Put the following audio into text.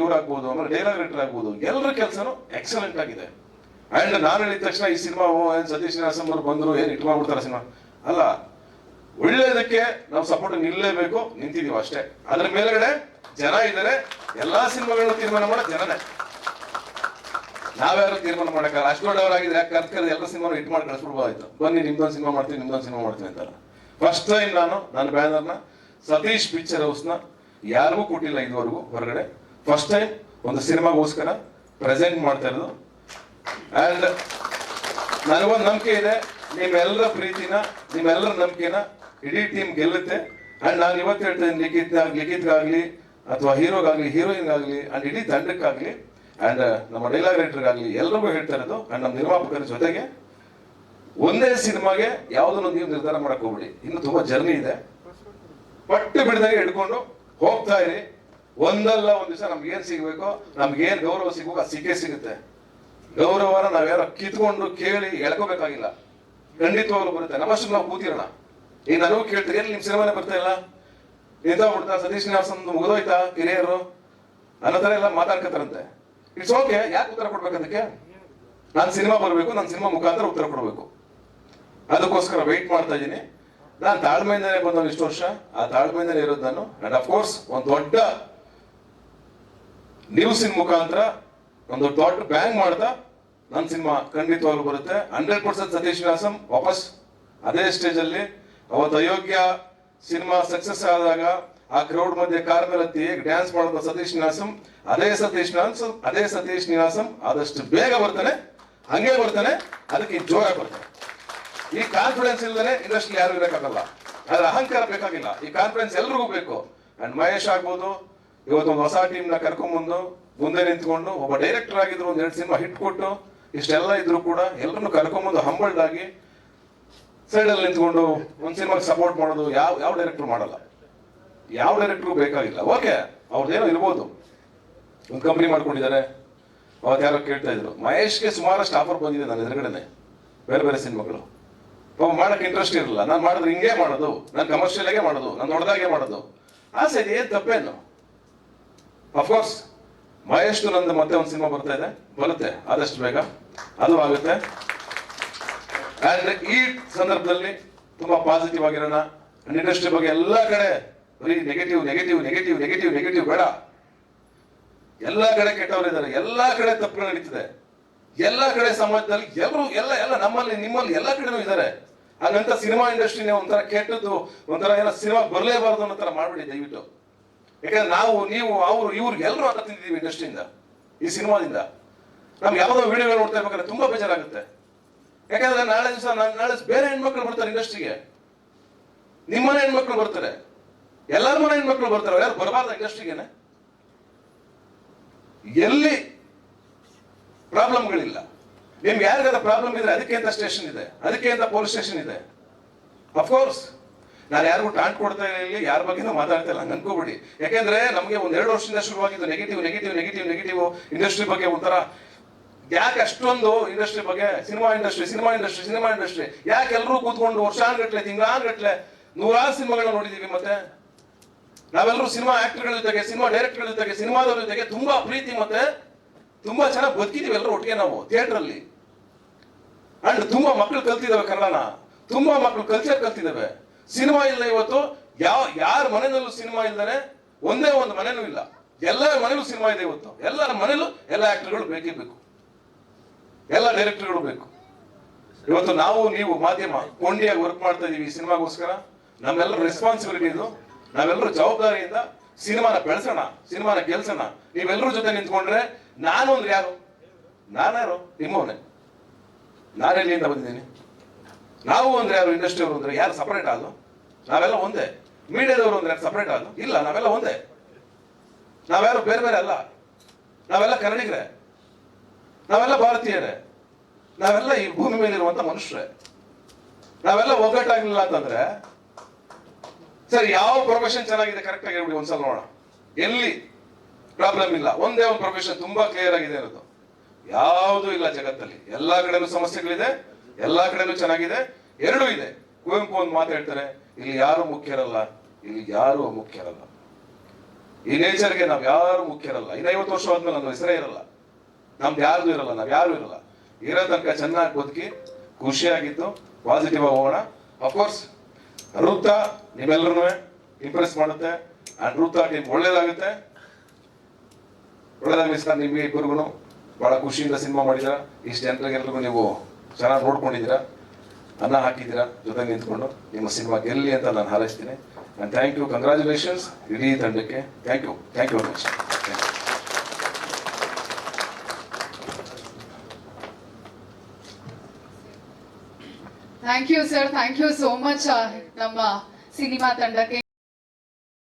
ಇವ್ರು ಆಗ್ಬೋದು ಆಮೇಲೆ ಡೈಲಾಗ್ ರೈಟರ್ ಆಗ್ಬೋದು. ಎಲ್ಲರ ಕೆಲಸನೂ ಎಕ್ಸಲೆಂಟ್ ಆಗಿದೆ. ಅಂಡ್ ನಾನು ಹೇಳಿದ ತಕ್ಷಣ ಈ ಸಿನಿಮಾ ಸತೀಶ್ ಶ್ರೀನಿವಾಸಂ ಅವರು ಬಂದ್ರು ಏನ್ ಇಟ್ಕೊಂಡ್ಬಿಡ್ತಾರೆ ಸಿನಿಮಾ ಅಲ್ಲ ಒಳ್ಳೇದಕ್ಕೆ ನಾವು ಸಪೋರ್ಟ್ ನಿಲ್ಲಲೇಬೇಕು ನಿಂತಿದೀವಿ ಅಷ್ಟೇ. ಅದ್ರ ಮೇಲ್ಗಡೆ ಜನ ಇದ್ದಾರೆ ಎಲ್ಲಾ ಸಿನಿಮಾಗಳನ್ನ ತೀರ್ಮಾನ ಮಾಡೋ ಜನನೇ. ನಾವ್ಯಾರು ತೀರ್ಮಾನ ಮಾಡಕ್ಕಲ್ಲ ಅಷ್ಟು ದೊಡ್ಡವರಾಗಿದ್ರೆ ಯಾಕೆ ಕರ್ಕರ್ ಎಲ್ಲ ಸಿನಿಮಾ ಹಿಟ್ ಮಾಡಿ ಕಳಿಸ್ಬಿಡ್ಬೋದಾಯ್ತು? ಬನ್ನಿ ನಿಮ್ದೊಂದು ಸಿನಿಮಾ ಮಾಡ್ತೀನಿ ನಿಮ್ದೊಂದು ಸಿನಿಮಾ ಮಾಡ್ತೀನಿ ಅಂತಾರೆ. ಫಸ್ಟ್ ಟೈಮ್ ನಾನು ನನ್ನ ಬ್ಯಾನರ್ನ ಸತೀಶ್ ಪಿಕ್ಚರ್ ಹೌಸ್ನ ಯಾರಿಗೂ ಕೊಟ್ಟಿಲ್ಲ ಇದುವರೆಗೂ ಹೊರಗಡೆ. ಫಸ್ಟ್ ಒಂದು ಸಿನಿಮಾಗೋಸ್ಕರ ಪ್ರೆಸೆಂಟ್ ಮಾಡ್ತಾ ಇರೋದು. ಆ್ಯಂಡ್ ನನಗೊಂದು ನಂಬಿಕೆ ಇದೆ, ನಿಮ್ಮೆಲ್ಲರ ಪ್ರೀತಿನ, ನಿಮ್ಮೆಲ್ಲರ ನಂಬಿಕೆನ ಇಡೀ ಟೀಮ್ ಗೆಲ್ಲುತ್ತೆ. ಆ್ಯಂಡ್ ನಾನು ಇವತ್ತು ಹೇಳ್ತೇನೆ ಲಿಖಿತ್ ಲಿಖಿತ್ಗಾಗಲಿ ಅಥವಾ ಹೀರೋಗಾಗಲಿ, ಹೀರೋಯಿನ್ಗಾಗಲಿ ಆ್ಯಂಡ್ ಇಡೀ ತಂಡಕ್ಕಾಗಲಿ ಆ್ಯಂಡ್ ನಮ್ಮ ಡೈಲಾಗ್ ರೈಟರ್ಗಾಗಲಿ ಎಲ್ಲರಿಗೂ ಹೇಳ್ತಾ ಇರೋದು. ಆ್ಯಂಡ್ ನಮ್ಮ ನಿರ್ಮಾಪಕರ ಜೊತೆಗೆ ಒಂದೇ ಸಿನಿಮಾಗೆ ಯಾವುದನ್ನು ನೀವು ನಿರ್ಧಾರ ಮಾಡಕ್ಕೆ ಹೋಗ್ಬಿಡಿ. ಇನ್ನು ತುಂಬ ಜರ್ನಿ ಇದೆ. ಪಟ್ಟು ಬಿಡದಾಗೆ ಹಿಡ್ಕೊಂಡು ಹೋಗ್ತಾ ಇರಿ. ಒಂದಲ್ಲ ಒಂದ್ ದಿವಸ ನಮ್ಗೆ ಏನ್ ಸಿಗ್ಬೇಕು? ನಮ್ಗೆ ಏನ್ ಗೌರವ ಸಿಗ್ಬೇಕು? ಅದು ಸಿಕ್ಕೇ ಸಿಗುತ್ತೆ. ಗೌರವನ ನಾವ್ಯಾರೋ ಕಿತ್ಕೊಂಡು ಕೇಳಿ ಎಳ್ಕೋಬೇಕಾಗಿಲ್ಲ ಖಂಡಿತವಾಗ್ಲೂ ಬರುತ್ತೆ. ನಮ್ಮಷ್ಟು ನಾವು ಕೂತಿರೋಣ ಈಗ ನನಗೂ ಕೇಳ್ತೀರಿ, ಏನು ನಿಮ್ ಸಿನಿಮಾನೇ ಬರ್ತಾ ಇಲ್ಲ? ನಿಂತೋಗ್ಬಿಡ್ತಾ ಸತೀಶ್ ಶ್ರೀನಿವಾಸನ್ ಮುಗಿದೋಯ್ತಾ ಹಿರಿಯರು? ಅನ್ನೋ ತರ ಎಲ್ಲ ಮಾತಾಡ್ಕತಾರಂತೆ ಇಟ್ಸ್ ಓಕೆ ಯಾಕೆ ಉತ್ತರ ಕೊಡ್ಬೇಕು ಅದಕ್ಕೆ? ನಾನು ಸಿನಿಮಾ ಬರಬೇಕು ನನ್ನ ಸಿನಿಮಾ ಮುಖಾಂತರ ಉತ್ತರ ಕೊಡಬೇಕು. ಅದಕ್ಕೋಸ್ಕರ ವೆಯ್ಟ್ ಮಾಡ್ತಾ ಇದ್ದೀನಿ. ನಾನು ತಾಳ್ಮೆಯಿಂದನೇ ಬಂದವನು ಇಷ್ಟು ವರ್ಷ. ಆ ತಾಳ್ಮೆಯಿಂದಲೇ ಇರೋದು ನಾನು. ಅಂಡ್ ಅಫ್ಕೋರ್ಸ್ ಒಂದು ದೊಡ್ಡ ನ್ಯೂಸಿನ ಮುಖಾಂತರ ಒಂದು ದೊಡ್ಡ ಬ್ಯಾಂಗ್ ಮಾಡ್ತಾ ನನ್ನ ಸಿನಿಮಾ ಖಂಡಿತವಾಗ್ಲೂ ಬರುತ್ತೆ. ಹಂಡ್ರೆಡ್ ಪರ್ಸೆಂಟ್ ಸತೀಶ್ ವ್ಯಾಸಂ ವಾಪಸ್ ಅದೇ ಸ್ಟೇಜ್ ಅಲ್ಲಿ. ಅವತ್ತು ಅಯೋಗ್ಯ ಸಿನಿಮಾ ಸಕ್ಸಸ್ ಆದಾಗ ಆ ಕ್ರೌಡ್ ಮಧ್ಯೆ ಕಾರ್ ಮೇಲೆ ಹತ್ತಿ ಡ್ಯಾನ್ಸ್ ಮಾಡಿದ ಸತೀಶ್ ನಿವಾಸಂ ಅದೇ ಸತೀಶ್ ನಿವಾಸಂ ಅದೇ ಸತೀಶ್ ನಿವಾಸಂ ಆದಷ್ಟು ಬೇಗ ಬರ್ತಾನೆ, ಹಂಗೆ ಬರ್ತಾನೆ, ಅದಕ್ಕೆ ಜೋರ ಬರ್ತಾನೆ ಈ ಕಾನ್ಫಿಡೆನ್ಸ್ ಇಲ್ಲದೆ ಇಂಡಸ್ಟ್ರಿ ಯಾರು ಇರಕ್ಕಾಗಲ್ಲ. ಅದ್ರ ಅಹಂಕಾರ ಬೇಕಾಗಿಲ್ಲ. ಈ ಕಾನ್ಫಿಡೆನ್ಸ್ ಎಲ್ರಿಗೂ ಬೇಕು. ಅಂಡ್ ಮಹೇಶ್ ಆಗ್ಬೋದು ಇವತ್ತು ಒಂದು ಹೊಸ ಟೀಮ್ನ ಕರ್ಕೊಂಡ್ಬಂದು ಮುಂದೆ ನಿಂತ್ಕೊಂಡು ಒಬ್ಬ ಡೈರೆಕ್ಟರ್ ಆಗಿದ್ರು ಒಂದೆರಡು ಎರಡು ಸಿನಿಮಾ ಹಿಟ್ ಕೊಟ್ಟು ಇಷ್ಟೆಲ್ಲ ಇದ್ರು ಕೂಡ ಎಲ್ಲರನ್ನು ಕರ್ಕೊಂಬಂದು ಹಂಬಲ್ಡ್ ಆಗಿ ಸೈಡ್ ಅಲ್ಲಿ ನಿಂತ್ಕೊಂಡು ಒಂದು ಸಿನಿಮಾಗೆ ಸಪೋರ್ಟ್ ಮಾಡೋದು ಯಾವ ಯಾವ ಡೈರೆಕ್ಟರ್ ಮಾಡಲ್ಲ. ಯಾವ ಡೈರೆಕ್ಟರ್ ಬೇಕಾಗಿಲ್ಲ. ಓಕೆ ಅವ್ರದ್ದೇನೋ ಇರ್ಬೋದು. ಒಂದು ಕಂಪ್ನಿ ಮಾಡ್ಕೊಂಡಿದ್ದಾರೆ. ಅವತ್ತು ಯಾರೋ ಕೇಳ್ತಾ ಇದ್ರು. ಮಹೇಶ್ಗೆ ಸುಮಾರಷ್ಟು ಆಫರ್ ಬಂದಿದೆ ನನ್ನ ಎದುರುಗಡೆನೆ. ಬೇರೆ ಬೇರೆ ಸಿನಿಮಾಗಳು. ಪಾಪ ಮಾಡಕ್ ಇಂಟ್ರೆಸ್ಟ್ ಇರಲ್ಲ. ನಾನು ಮಾಡಿದ್ರೆ ಹಿಂಗೆ ಮಾಡೋದು. ನಾನು ಕಮರ್ಷಿಯಲ್ ಆಗೇ ಮಾಡೋದು. ನಾನು ದೊಡ್ಡದಾಗೆ ಮಾಡೋದು. ಆಸೆ ಇದೆ ಏನು ತಪ್ಪೇನು? ಅಫ್ಕೋರ್ಸ್ ಮಹೇಶ್ ನಂದು ಮತ್ತೆ ಒಂದು ಸಿನಿಮಾ ಬರ್ತಾ ಇದೆ. ಬರುತ್ತೆ, ಆದಷ್ಟು ಬೇಗ. ಅದು ಆಗುತ್ತೆ. ಅಂಡ್ ಈ ಸಂದರ್ಭದಲ್ಲಿ ತುಂಬಾ ಪಾಸಿಟಿವ್ ಆಗಿರೋಣ. ಇಂಡಸ್ಟ್ರಿ ಬಗ್ಗೆ ಎಲ್ಲಾ ಕಡೆ ಬರೀ negative negative negative negative negative ಬೇಡ. ಎಲ್ಲಾ ಕಡೆ ಕೆಟ್ಟವರಿದ್ದಾರೆ ಎಲ್ಲಾ ಕಡೆ ತಪ್ಪು ನಡೀತಿದೆ. ಎಲ್ಲಾ ಕಡೆ ಸಮಾಜದಲ್ಲಿ ಎಲ್ಲರೂ ಎಲ್ಲ ಎಲ್ಲ ನಮ್ಮಲ್ಲಿ, ನಿಮ್ಮಲ್ಲಿ ಎಲ್ಲ ಕಡೆನೂ ಇದ್ದಾರೆ. ಹಾಗಂತ ಸಿನಿಮಾ ಇಂಡಸ್ಟ್ರಿನೇ ಒಂಥರ ಕೆಟ್ಟದ್ದು, ಒಂಥರ ಏನೋ ಸಿನಿಮಾ ಬರಲೇಬಾರ್ದು ಅನ್ನೋ ಥರ ಮಾಡ್ಬಿಡಿ ದಯವಿಟ್ಟು. ಯಾಕಂದ್ರೆ ನಾವು, ನೀವು, ಅವರು ಇವ್ರು ಎಲ್ಲರೂ ಅಂತ ತಿಂದಿದ್ದೀವಿ ಇಂಡಸ್ಟ್ರಿಯಿಂದ, ಈ ಸಿನಿಮಾದಿಂದ. ನಮ್ಗೆ ಯಾವುದೋ ವಿಡಿಯೋ ನೋಡ್ತಾ ಇರ್ಬೇಕಾದ್ರೆ ತುಂಬಾ ಬೇಜಾರಾಗುತ್ತೆ. ಯಾಕಂದ್ರೆ ನಾಳೆ ದಿವಸ ನಾಳೆ ಬೇರೆ ಹೆಣ್ಮಕ್ಳು ಬರ್ತಾರೆ ಇಂಡಸ್ಟ್ರಿಗೆ. ನಿಮ್ಮನೆ ಹೆಣ್ಮಕ್ಳು ಬರ್ತಾರೆ. ಎಲ್ಲರ ಮನೆ ಹೆಣ್ಮಕ್ಳು ಬರ್ತಾರೆ. ಯಾರು ಬರಬಾರ್ದು ಇಂಡಸ್ಟ್ರಿಗೆನೆ? ಎಲ್ಲಿ ಪ್ರಾಬ್ಲಮ್ಗಳಿಲ್ಲ. ನಿಮ್ಗೆ ಯಾರಿಗಾರ ಪ್ರಾಬ್ಲಮ್ ಇದ್ರೆ ಅದಕ್ಕೆ ಅಂತ ಸ್ಟೇಷನ್ ಇದೆ. ಅದಕ್ಕೆ ಅಂತ ಪೊಲೀಸ್ ಸ್ಟೇಷನ್ ಇದೆ. ಅಫ್ಕೋರ್ಸ್ ನಾನು ಯಾರಿಗೂ ಟಾಂಟ್ ಕೊಡ್ತಾ ಇಲ್ಲ ಯಾರ ಬಗ್ಗೆನೂ ಮಾತಾಡ್ತಿಲ್ಲ ಹಂಗೆ ಅನ್ಕೋಬಿಡಿ ಯಾಕೆಂದ್ರೆ ನಮಗೆ ಒಂದ್ ಎರಡು ವರ್ಷದಿಂದ ಶುರುವಾಗಿದ್ದು negative negative negative negative industry ಬಗ್ಗೆ ಒಂಥರ ಯಾಕೆ ಅಷ್ಟೊಂದು ಇಂಡಸ್ಟ್ರಿ ಬಗ್ಗೆ cinema industry cinema industry cinema industry ಯಾಕೆ ಎಲ್ಲರೂ ಕೂತ್ಕೊಂಡು ವರ್ಷಾನ್ಗಟ್ಲೆ, ತಿಂಗಳಾನ್ಗಟ್ಲೆ ನೂರಾರು ಸಿನಿಮಾಗಳನ್ನ ನೋಡಿದೀವಿ ಮತ್ತೆ? ನಾವೆಲ್ಲರೂ ಸಿನಿಮಾ ಆಕ್ಟರ್ಗಳ ಜೊತೆಗೆ ಸಿನಿಮಾ ಡೈರೆಕ್ಟರ್ಗಳ ಜೊತೆಗೆ ಸಿನಿಮಾದವ್ರ ಜೊತೆಗೆ ತುಂಬಾ ಪ್ರೀತಿ ಮತ್ತೆ ತುಂಬಾ ಚೆನ್ನಾಗಿ ಬದುಕಿದೀವಿ ಎಲ್ಲರೂ ಒಟ್ಟಿಗೆ ನಾವು ಥಿಯೇಟರ್ ಅಲ್ಲಿ ಅಂಡ್ ತುಂಬಾ ಮಕ್ಕಳು ಕಲ್ತಿದ್ದಾವೆ ಕನ್ನಡನ. ತುಂಬಾ ಮಕ್ಕಳು ಕಲ್ಚರ್ ಕಲ್ತಿದಾವೆ ಸಿನಿಮಾ ಇಲ್ಲ ಇವತ್ತು ಯಾವ, ಯಾರ ಮನೆಯಲ್ಲೂ ಸಿನಿಮಾ ಇಲ್ಲದೆ ಒಂದೇ ಒಂದು ಮನೆಯೂ ಇಲ್ಲ. ಎಲ್ಲರ ಮನೇಲೂ ಸಿನಿಮಾ ಇದೆ ಇವತ್ತು. ಎಲ್ಲರ ಮನೇಲೂ ಎಲ್ಲ ಆಕ್ಟರ್ಗಳು ಬೇಕೇ ಬೇಕು. ಎಲ್ಲ ಡೈರೆಕ್ಟರ್ಗಳು ಬೇಕು. ಇವತ್ತು ನಾವು, ನೀವು ಮಾಧ್ಯಮ, ಕೊಂಡಿಯಾಗಿ ವರ್ಕ್ ಮಾಡ್ತಾ ಇದೀವಿ ಈ ಸಿನಿಮಾಗೋಸ್ಕರ. ನಮ್ಮೆಲ್ಲರ ರೆಸ್ಪಾನ್ಸಿಬಿಲಿಟಿ ಇದು. ನಾವೆಲ್ಲರೂ ಜವಾಬ್ದಾರಿಯಿಂದ ಸಿನಿಮಾನ ಬೆಳೆಸೋಣ, ಸಿನಿಮಾನ ಗೆಲ್ಸೋಣ. ನೀವೆಲ್ಲರೂ ಜೊತೆ ನಿಂತ್ಕೊಂಡ್ರೆ ನಾನು ಅಂದ್ರೆ ಯಾರು? ನಾನ್ಯಾರು ನಿಮ್ಮವನೇ ನಾನೆಲ್ಲಿಂದ ಬಂದಿದ್ದೀನಿ? ನಾವು ಅಂದ್ರೆ ಯಾರು ಇಂಡಸ್ಟ್ರಿ ಅವರು ಅಂದ್ರೆ ಯಾರು ಸಪರೇಟ್ ಆದ್ರು ನಾವೆಲ್ಲ ಒಂದೇ. ಮೀಡಿಯಾದವರು ಅಂದ್ರೆ ಯಾರು ಸಪರೇಟ್ ಆದ್ರು ಇಲ್ಲ, ನಾವೆಲ್ಲ ಒಂದೇ. ನಾವ್ಯಾರು ಬೇರೆ ಬೇರೆ ಅಲ್ಲ. ನಾವೆಲ್ಲ ಕನ್ನಡಿಗರೇ ನಾವೆಲ್ಲ ಭಾರತೀಯರೇ. ನಾವೆಲ್ಲ ಈ ಭೂಮಿ ಮೇಲಿರುವಂತ ಮನುಷ್ಯರೇ. ನಾವೆಲ್ಲ ಒಗ್ಗಟ್ಟಾಗಿಲ್ಲ ಅಂತಂದ್ರೆ, ಸರಿ, ಯಾವ ಪ್ರೊಫೆಷನ್ ಚೆನ್ನಾಗಿದೆ ಕರೆಕ್ಟ್ ಆಗಿ ಹೇಳ್ಬಿಡಿ ಒಂದ್ಸಲ ನೋಡೋಣ. ಎಲ್ಲಿ? ಪ್ರಾಬ್ಲಮ್ ಇಲ್ಲ. ಒಂದೇ ಒಂದು ಪ್ರೊಫೆಷನ್ ತುಂಬಾ ಕ್ಲಿಯರ್ ಆಗಿದೆ ಇರೋದು ಯಾವುದೂ ಇಲ್ಲ ಜಗತ್ತಲ್ಲಿ. ಎಲ್ಲಾ ಕಡೆನೂ ಸಮಸ್ಯೆಗಳಿದೆ. ಎಲ್ಲಾ ಕಡೆನೂ ಚೆನ್ನಾಗಿದೆ. ಎರಡೂ ಇದೆ. ಕುವೆಂಪು ಒಂದು ಮಾತು ಹೇಳ್ತಾರೆ, ಇಲ್ಲಿ ಯಾರು ಮುಖ್ಯರಲ್ಲ? ಇಲ್ಲಿ ಯಾರು ಅಮುಖ್ಯರಲ್ಲ? ಈ ನೇಚರ್ಗೆ ನಾವ್ ಯಾರು ಮುಖ್ಯರಲ್ಲ? ಇನ್ನ ಐವತ್ತು ವರ್ಷ ಆದ್ಮೇಲೆ ನನ್ನ ಹೆಸರೇ ಇರಲ್ಲ. ನಮ್ದು ಯಾರ್ದು ಇರಲ್ಲ, ನಾವ್ ಯಾರು ಇರಲ್ಲ. ಇರೋ ತನಕ ಚೆನ್ನಾಗಿ ಬದುಕಿ, ಖುಷಿಯಾಗಿದ್ದು ಪಾಸಿಟಿವ್ ಆಗಿ ಹೋಗೋಣ. ಅಫ್ಕೋರ್ಸ್ ಋತ ನಿಮ್ಮೆಲ್ಲರೂ ಇಂಪ್ರೆಸ್ ಮಾಡುತ್ತೆ. ಆ ಋತ ಟೀಮ್ ಒಳ್ಳೇದಾಗುತ್ತೆ. ಒಳ್ಳೇದಾಗ ನಿಮಗೆ ಇಬ್ಬರಿಗೂ ಬಹಳ ಖುಷಿಯಿಂದ ಸಿನಿಮಾ ಮಾಡಿದ್ದೀರಾ ಇಷ್ಟು ಜನರಿಗೆಲ್ರಿಗೂ ನೀವು ಚೆನ್ನಾಗಿ ನೋಡ್ಕೊಂಡಿದ್ದೀರಾ? ಅನ್ನ ಹಾಕಿದ್ದೀರಾ? ಜೊತೆಗೆ ನಿಂತ್ಕೊಂಡು ನಿಮ್ಮ ಸಿನಿಮಾ ಗೆಲ್ಲಿ ಅಂತ ನಾನು ಹಾರೈಸ್ತೀನಿ. ಆ್ಯಂಡ್ ಥ್ಯಾಂಕ್ ಯು ಕಂಗ್ರ್ಯಾಚುಲೇಷನ್ಸ್ ಇಡೀ ತಂಡಕ್ಕೆ thank you thank you very much thank you sir thank you so much ನಮ್ಮ ಸಿನಿಮಾ ತಂಡಕ್ಕೆ.